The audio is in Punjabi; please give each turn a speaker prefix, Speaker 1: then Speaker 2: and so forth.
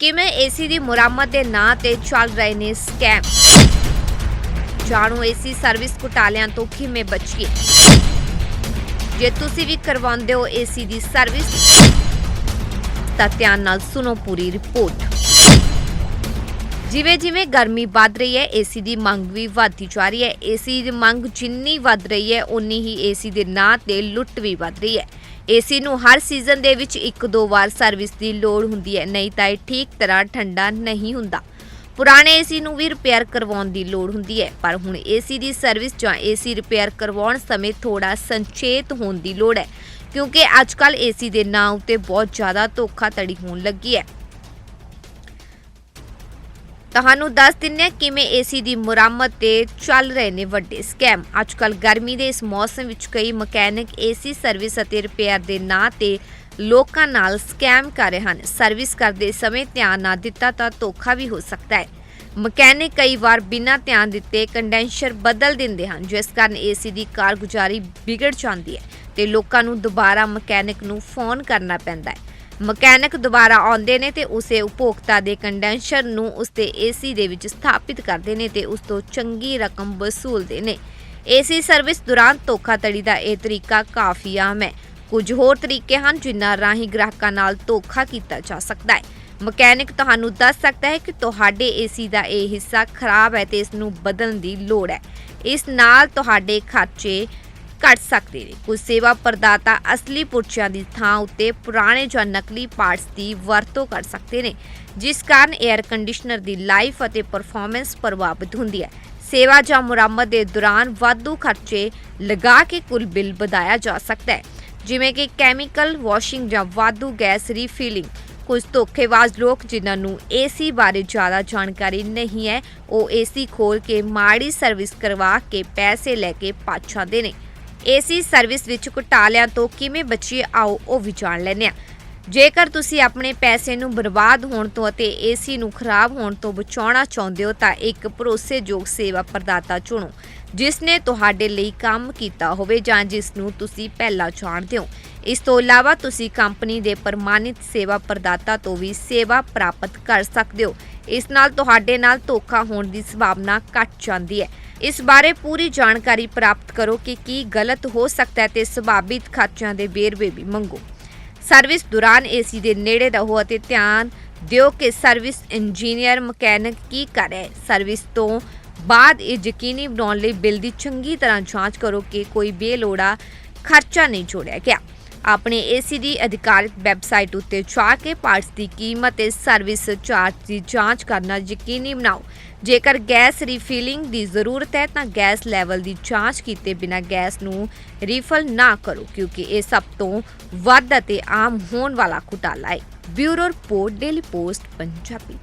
Speaker 1: ਕਿਵੇਂ ਏਸੀ ਦੀ ਮੁਰੰਮਤ ਦੇ ਨਾਂ ਤੇ ਚੱਲ ਰਹੇ ਨੇ ਸਕੈਮ ਜਾਣੋ ਏਸੀ ਸਰਵਿਸ ਘੁਟਾਲਿਆਂ ਤੋਂ ਕਿਵੇਂ ਬਚੀਏ? ਜੇ ਤੁਸੀਂ ਵੀ ਕਰਵਾਉਂਦੇ ਹੋ ਏਸੀ ਦੀ ਸਰਵਿਸ, ਤਾਂ ਧਿਆਨ ਨਾਲ ਸੁਣੋ ਪੂਰੀ ਰਿਪੋਰਟ। ਜਿਵੇਂ ਜਿਵੇਂ ਗਰਮੀ ਵੱਧ ਰਹੀ ਹੈ, ਏਸੀ ਦੀ ਮੰਗ ਵੀ ਵਧਦੀ ਜਾ ਰਹੀ ਹੈ। ਏਸੀ ਦੀ ਮੰਗ ਜਿੰਨੀ ਵੱਧ ਰਹੀ ਹੈ ਉਨੀ ਹੀ ਏਸੀ ਦੇ ਨਾਂ ਤੇ ਲੁੱਟ ਵੀ ਵੱਧ ਰਹੀ ਹੈ। ਏਸੀ ਨੂੰ ਹਰ ਸੀਜ਼ਨ ਦੇ ਵਿੱਚ ਇੱਕ ਦੋ ਵਾਰ ਸਰਵਿਸ ਦੀ ਲੋੜ ਹੁੰਦੀ ਹੈ। ਨਹੀਂ ਤਾਂ ਇਹ ਠੀਕ ਤਰ੍ਹਾਂ ਠੰਡਾ ਨਹੀਂ ਹੁੰਦਾ। ਪੁਰਾਣੇ ਏਸੀ ਨੂੰ ਵੀ ਰਿਪੇਅਰ ਕਰਵਾਉਣ ਦੀ ਲੋੜ ਹੁੰਦੀ ਹੈ। ਪਰ ਹੁਣ ਏਸੀ ਦੀ ਸਰਵਿਸ ਜਾਂ ਏਸੀ ਰਿਪੇਅਰ ਕਰਵਾਉਣ ਸਮੇਂ ਥੋੜਾ ਸੰਚੇਤ ਹੋਣ ਦੀ ਲੋੜ ਹੈ। ਕਿਉਂਕਿ ਅੱਜਕੱਲ ਏਸੀ ਦੇ ਨਾਂ ਉੱਤੇ ਬਹੁਤ ਜ਼ਿਆਦਾ ਧੋਖਾਧੜੀ ਹੋਣ ਲੱਗੀ ਹੈ। ਤੁਹਾਨੂੰ ਦੱਸ ਦਿੰਦੇ ਹਾਂ ਕਿਵੇਂ ਏਸੀ ਦੀ ਮੁਰੰਮਤ ਤੇ ਚੱਲ ਰਹੇ ਨੇ ਵੱਡੇ ਸਕੈਮ ਅੱਜਕੱਲ ਗਰਮੀ ਦੇ ਇਸ ਮੌਸਮ ਵਿੱਚ ਕਈ ਮਕੈਨਿਕ ਏਸੀ ਸਰਵਿਸ ਅਤੇ ਰਿਪੇਅਰ ਦੇ ਨਾਂ ਤੇ ਲੋਕਾਂ ਨਾਲ ਸਕੈਮ ਕਰ ਰਹੇ ਹਨ। ਸਰਵਿਸ ਕਰਦੇ ਸਮੇਂ ਧਿਆਨ ਨਾ ਦਿੱਤਾ ਤਾਂ ਧੋਖਾ ਵੀ ਹੋ ਸਕਦਾ ਹੈ। ਮਕੈਨਿਕ ਕਈ ਵਾਰ ਬਿਨਾਂ ਧਿਆਨ ਦਿੱਤੇ ਕੰਡੈਂਸਰ ਬਦਲ ਦਿੰਦੇ ਹਨ ਜਿਸ ਕਾਰਨ ਏਸੀ ਦੀ ਕਾਰਗੁਜ਼ਾਰੀ ਵਿਗੜ ਜਾਂਦੀ ਹੈ ਤੇ ਲੋਕਾਂ ਨੂੰ ਦੁਬਾਰਾ ਮਕੈਨਿਕ ਨੂੰ ਫੋਨ ਕਰਨਾ ਪੈਂਦਾ ਹੈ। ਮਕੈਨਿਕ ਦੁਬਾਰਾ ਆਉਂਦੇ ਨੇ ਤੇ ਉਸੇ ਉਪਭੋਗਤਾ ਦੇ ਕੰਡੈਂਸਰ ਨੂੰ ਉਸਦੇ ਏਸੀ ਦੇ ਵਿੱਚ ਸਥਾਪਿਤ ਕਰਦੇ ਨੇ ਤੇ ਉਸ ਤੋਂ ਚੰਗੀ ਰਕਮ ਵਸੂਲਦੇ ਨੇ। ਏਸੀ ਸਰਵਿਸ ਦੌਰਾਨ ਧੋਖਾਧੜੀ ਦਾ ਇਹ ਤਰੀਕਾ ਕਾਫੀ ਆਮ ਹੈ। ਕੁਝ ਹੋਰ ਤਰੀਕੇ ਹਨ ਜਿਨ੍ਹਾਂ ਰਾਹੀਂ ਗ੍ਰਾਹਕਾਂ ਨਾਲ ਧੋਖਾ ਕੀਤਾ ਜਾ ਸਕਦਾ ਹੈ। ਮਕੈਨਿਕ ਤੁਹਾਨੂੰ ਦੱਸ ਸਕਦਾ ਹੈ ਕਿ ਤੁਹਾਡੇ ਏਸੀ ਦਾ ਇਹ ਹਿੱਸਾ ਖਰਾਬ ਹੈ ਤੇ ਇਸ ਨੂੰ ਬਦਲਣ ਦੀ ਲੋੜ ਹੈ। ਇਸ ਨਾਲ ਤੁਹਾਡੇ ਖਰਚੇ ਘਟ ਸਕਦੇ ਨੇ। ਕੁਝ ਸੇਵਾ ਪ੍ਰਦਾਤਾ ਅਸਲੀ ਪੁਰਚਿਆਂ ਦੀ ਥਾਂ ਉੱਤੇ ਪੁਰਾਣੇ ਜਾਂ ਨਕਲੀ ਪਾਰਟਸ ਦੀ ਵਰਤੋਂ ਕਰ ਸਕਦੇ ਨੇ, ਜਿਸ ਕਾਰਨ 에ਅਰ ਕੰਡੀਸ਼ਨਰ ਦੀ ਲਾਈਫ ਅਤੇ ਪਰਫਾਰਮੈਂਸ ਪ੍ਰਭਾਵਿਤ ਹੁੰਦੀ ਹੈ। ਸੇਵਾ ਜਾਂ ਮੁਰੰਮਤ ਦੇ ਦੌਰਾਨ ਵਾਧੂ ਖਰਚੇ ਲਗਾ ਕੇ ਕੁੱਲ ਬਿੱਲ ਵਧਾਇਆ ਜਾ ਸਕਦਾ ਹੈ, ਜਿਵੇਂ ਕਿ ਕੈਮੀਕਲ ਵਾਸ਼ਿੰਗ ਜਾਂ ਵਾਧੂ ਗੈਸ ਰੀਫਿਲਿੰਗ ਕੁਝ ਧੋਖੇਬਾਜ਼ ਲੋਕ ਜਿਨ੍ਹਾਂ ਨੂੰ ਏਸੀ ਬਾਰੇ ਜ਼ਿਆਦਾ ਜਾਣਕਾਰੀ ਨਹੀਂ ਹੈ, ਉਹ ਏਸੀ ਖੋਲ ਕੇ ਮਾੜੀ ਸਰਵਿਸ ਕਰਵਾ ਕੇ ਪੈਸੇ ਲੈ ਕੇ ਭੱਜ ਨੇ ਏਸੀ ਸਰਵਿਸ ਵਿੱਚ ਘੁਟਾਲਿਆਂ ਤੋਂ ਕਿਵੇਂ ਬਚੀਏ, ਆਓ ਉਹ ਵੀ ਜਾਣ ਲੈਂਦੇ ਹਾਂ। ਜੇਕਰ ਤੁਸੀਂ ਆਪਣੇ ਪੈਸੇ ਨੂੰ ਬਰਬਾਦ ਹੋਣ ਤੋਂ ਅਤੇ ਏਸੀ ਨੂੰ ਖਰਾਬ ਹੋਣ ਤੋਂ ਬਚਾਉਣਾ ਚਾਹੁੰਦੇ ਹੋ, ਤਾਂ ਇੱਕ ਭਰੋਸੇਯੋਗ ਸੇਵਾ ਪ੍ਰਦਾਤਾ ਚੁਣੋ ਜਿਸ ਨੇ ਤੁਹਾਡੇ ਲਈ ਕੰਮ ਕੀਤਾ ਹੋਵੇ ਜਾਂ ਜਿਸ ਨੂੰ ਤੁਸੀਂ ਪਹਿਲਾਂ ਜਾਣਦੇ ਹੋ। ਇਸ ਤੋਂ ਇਲਾਵਾ ਤੁਸੀਂ ਕੰਪਨੀ ਦੇ ਪ੍ਰਮਾਣਿਤ ਸੇਵਾ ਪ੍ਰਦਾਤਾ ਤੋਂ ਵੀ ਸੇਵਾ ਪ੍ਰਾਪਤ ਕਰ ਸਕਦੇ ਹੋ। ਇਸ ਨਾਲ ਤੁਹਾਡੇ ਨਾਲ ਧੋਖਾ ਹੋਣ ਦੀ ਸੰਭਾਵਨਾ ਘਟ ਜਾਂਦੀ ਹੈ। ਇਸ ਬਾਰੇ ਪੂਰੀ ਜਾਣਕਾਰੀ ਪ੍ਰਾਪਤ ਕਰੋ ਕਿ ਕੀ ਗਲਤ ਹੋ ਸਕਦਾ ਹੈ ਤੇ ਸੰਭਾਵਿਤ ਖਰਚਿਆਂ ਦੇ ਵੇਰਵੇ ਵੀ ਮੰਗੋ। ਸਰਵਿਸ ਦੌਰਾਨ ਏਸੀ ਦੇ ਨੇੜੇ ਰਹੋ ਅਤੇ ਧਿਆਨ ਦਿਓ ਕਿ ਸਰਵਿਸ ਇੰਜੀਨੀਅਰ, ਮਕੈਨਿਕ ਕੀ ਕਰ ਰਿਹਾ। ਹੈ ਸਰਵਿਸ ਤੋਂ ਬਾਅਦ ਇਹ ਯਕੀਨੀ ਬਣਾਉਣ ਲਈ ਬਿੱਲ ਦੀ ਚੰਗੀ ਤਰ੍ਹਾਂ ਜਾਂਚ ਕਰੋ ਕਿ ਕੋਈ ਬੇਲੋੜਾ ਖਰਚਾ ਨਹੀਂ ਜੋੜਿਆ ਗਿਆ। ਆਪਣੇ ਏਸੀ ਦੀ ਅਧਿਕਾਰਿਤ ਵੈਬਸਾਈਟ ਉੱਤੇ ਜਾ ਕੇ ਪਾਰਟਸ ਦੀ ਕੀਮਤ ਤੇ ਸਰਵਿਸ ਚਾਰਜ ਦੀ ਜਾਂਚ ਕਰਨਾ ਯਕੀਨੀ ਬਣਾਓ। ਜੇਕਰ ਗੈਸ ਰੀਫਿਲਿੰਗ ਦੀ ਜ਼ਰੂਰਤ ਹੈ ਤਾਂ ਗੈਸ ਲੈਵਲ ਦੀ ਜਾਂਚ ਕੀਤੇ ਬਿਨਾਂ ਗੈਸ ਨੂੰ ਰੀਫਲ ਨਾ ਕਰੋ, ਕਿਉਂਕਿ ਇਹ ਸਭ ਤੋਂ ਵੱਧ ਅਤੇ ਆਮ ਹੋਣ ਵਾਲਾ ਘੁਟਾਲਾ ਹੈ। Bureau report Daily Post Punjabi.